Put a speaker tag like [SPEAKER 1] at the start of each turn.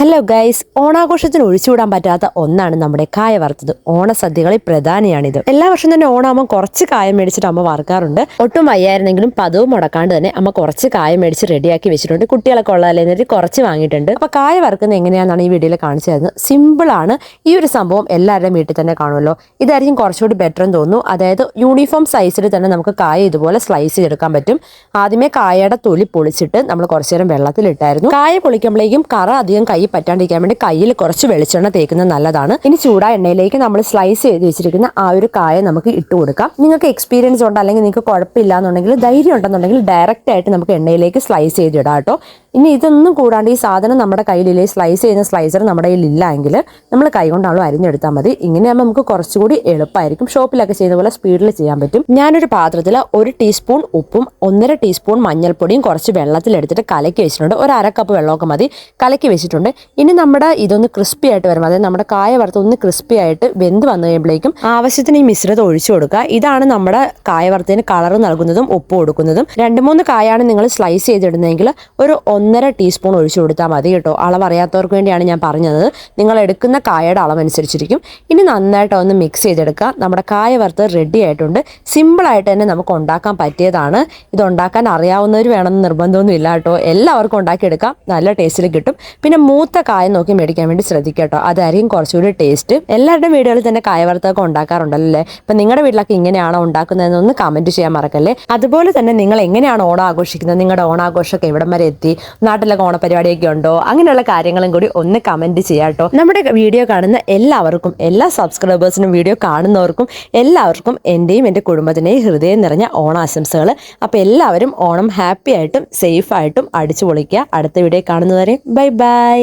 [SPEAKER 1] Hello guys ഓണാഘോഷത്തിന് ഒഴിച്ചുകൂടാൻ പറ്റാത്ത ഒന്നാണ് നമ്മുടെ കായ വറുത്തത്. ഓണസദ്യകളിൽ പ്രധാനിയാണിത്. എല്ലാ വർഷം തന്നെ ഓണാകുമ്പോൾ കുറച്ച് കായം മേടിച്ചിട്ട് അമ്മ വറുക്കാറുണ്ട്. ഒട്ടും വയ്യായിരുന്നെങ്കിലും പതവും മുടക്കാണ്ട് തന്നെ അമ്മ കുറച്ച് കായം മേടിച്ച് റെഡിയാക്കി വെച്ചിട്ടുണ്ട്. കുട്ടികളൊക്കെ ഉള്ളതല്ലേ എന്നിട്ട് കുറച്ച് വാങ്ങിയിട്ടുണ്ട്. അപ്പോൾ കായ വറുക്കുന്നത് എങ്ങനെയാണെന്നാണ് ഈ വീഡിയോയിൽ കാണിച്ചു തരുന്നത്. സിമ്പിളാണ് ഈ ഒരു സംഭവം എല്ലാവരുടെയും വീട്ടിൽ തന്നെ കാണുമല്ലോ. ഇതായിരിക്കും കുറച്ചുകൂടി ബെറ്റർ എന്ന് തോന്നുന്നു. അതായത് യൂണിഫോം സൈസിൽ തന്നെ നമുക്ക് കായ ഇതുപോലെ സ്ലൈസ് ചെയ്തെടുക്കാൻ പറ്റും. ആദ്യമേ കായയുടെ തൊലി പൊളിച്ചിട്ട് നമ്മൾ കുറച്ചു നേരം വെള്ളത്തിലിട്ടായിരുന്നു. കായ പൊളിക്കുമ്പോഴേക്കും കറ അധികം കൈ പറ്റാണ്ടിരിക്കാൻ വേണ്ടി കയ്യിൽ കുറച്ച് വെളിച്ചെണ്ണ തേക്കുന്നത് നല്ലതാണ്. ഇനി ചൂടാ എണ്ണയിലേക്ക് നമ്മൾ സ്ലൈസ് ചെയ്ത് വെച്ചിരിക്കുന്ന ആ ഒരു കായ നമുക്ക് ഇട്ട് കൊടുക്കാം. നിങ്ങൾക്ക് എക്സ്പീരിയൻസ് ഉണ്ട്? അല്ലെങ്കിൽ നിങ്ങൾക്ക് കുഴപ്പമില്ല എന്നുണ്ടെങ്കിൽ ധൈര്യം ഉണ്ടെന്നുണ്ടെങ്കിൽ ഡയറക്റ്റ് ആയിട്ട് നമുക്ക് എണ്ണയിലേക്ക് സ്ലൈസ് ചെയ്തിടാം കേട്ടോ. ഇനി ഇതൊന്നും കൂടാണ്ട് ഈ സാധനം നമ്മുടെ കയ്യിലില്ലേ സ്ലൈസ് ചെയ്യുന്ന സ്ലൈസർ നമ്മുടെ കയ്യിൽ ഇല്ല എങ്കിൽ നമ്മൾ കൈ കൊണ്ടാണോ അരിഞ്ഞെടുത്താൽ മതി. ഇങ്ങനെയാകുമ്പോൾ നമുക്ക് കുറച്ചുകൂടി എളുപ്പമായിരിക്കും ഷോപ്പിലൊക്കെ ചെയ്യുന്ന പോലെ സ്പീഡിൽ ചെയ്യാൻ പറ്റും. ഞാനൊരു പാത്രത്തിൽ ഒരു ടീസ്പൂൺ ഉപ്പും ഒന്നര ടീസ്പൂൺ മഞ്ഞൾപ്പൊടിയും കുറച്ച് വെള്ളത്തിലെടുത്തിട്ട് കലക്കി വെച്ചിട്ടുണ്ട്. ഒരു അര കപ്പ് വെള്ളമൊക്കെ മതി. കലക്കി വെച്ചിട്ടുണ്ട്. ഇനി നമ്മുടെ ഇതൊന്ന് ക്രിസ്പി ആയിട്ട് വരും അതായത് നമ്മുടെ കായ വറുത്ത് ഒന്ന് ക്രിസ്പി ആയിട്ട് വെന്ത് വന്നു കഴിയുമ്പോഴേക്കും ആവശ്യത്തിന് ഈ മിശ്രിതം ഒഴിച്ചു കൊടുക്കുക. ഇതാണ് നമ്മുടെ കായ വറുത്തതിന് കളർ നൽകുന്നതും ഉപ്പ് കൊടുക്കുന്നതും. രണ്ട് മൂന്ന് കായാണ് നിങ്ങൾ സ്ലൈസ് ചെയ്തിടുന്നതെങ്കിൽ ഒരു ഒന്നര ടീസ്പൂൺ ഒഴിച്ചു കൊടുത്താൽ മതി കേട്ടോ. അളവറിയാത്തവർക്ക് വേണ്ടിയാണ് ഞാൻ പറഞ്ഞത്. നിങ്ങൾ എടുക്കുന്ന കായയുടെ അളവനുസരിച്ചിരിക്കും. ഇനി നന്നായിട്ട് ഒന്ന് മിക്സ് ചെയ്തെടുക്കുക. നമ്മുടെ കായ വറുത്ത് റെഡി ആയിട്ടുണ്ട്. സിമ്പിളായിട്ട് തന്നെ നമുക്ക് ഉണ്ടാക്കാൻ പറ്റിയതാണ്. ഇത് ഉണ്ടാക്കാൻ അറിയാവുന്നവർ വേണമെന്ന് നിർബന്ധമൊന്നും ഇല്ല കേട്ടോ. എല്ലാവർക്കും ഉണ്ടാക്കിയെടുക്കാം. നല്ല ടേസ്റ്റിൽ കിട്ടും. പിന്നെ മൂത്ത കായ നോക്കി മേടിക്കാൻ വേണ്ടി ശ്രദ്ധിക്കുക കേട്ടോ. അതായിരിക്കും കുറച്ചുകൂടി ടേസ്റ്റ് എല്ലാവരുടെയും വീടുകളിൽ തന്നെ കായ വറുത്തൊക്കെ ഉണ്ടാക്കാറുണ്ടല്ലോ? അല്ലേ നിങ്ങളുടെ വീട്ടിലൊക്കെ ഇങ്ങനെയാണോ ഉണ്ടാക്കുന്നതെന്നൊന്ന് കമന്റ് ചെയ്യാൻ മറക്കല്ലേ? അതുപോലെ തന്നെ നിങ്ങൾ എങ്ങനെയാണ് ഓണം ആഘോഷിക്കുന്നത്? നിങ്ങളുടെ ഓണാഘോഷമൊക്കെ എവിടം വരെ എത്തി? നാട്ടിലൊക്കെ ഓണപരിപാടിയൊക്കെ ഉണ്ടോ? അങ്ങനെയുള്ള കാര്യങ്ങളും കൂടി ഒന്ന് കമന്റ് ചെയ്യാട്ടോ നമ്മുടെ വീഡിയോ കാണുന്ന എല്ലാവർക്കും എല്ലാ സബ്സ്ക്രൈബേഴ്സിനും വീഡിയോ കാണുന്നവർക്കും എല്ലാവർക്കും എന്റെയും എന്റെ കുടുംബത്തിന്റെയും ഹൃദയം നിറഞ്ഞ ഓണാശംസകൾ അപ്പോൾ എല്ലാവരും ഓണം ഹാപ്പി ആയിട്ടും സേഫ് ആയിട്ടും അടിച്ചു പൊളിക്കുക അടുത്ത വീഡിയോ കാണുന്നവരെ ബൈ ബൈ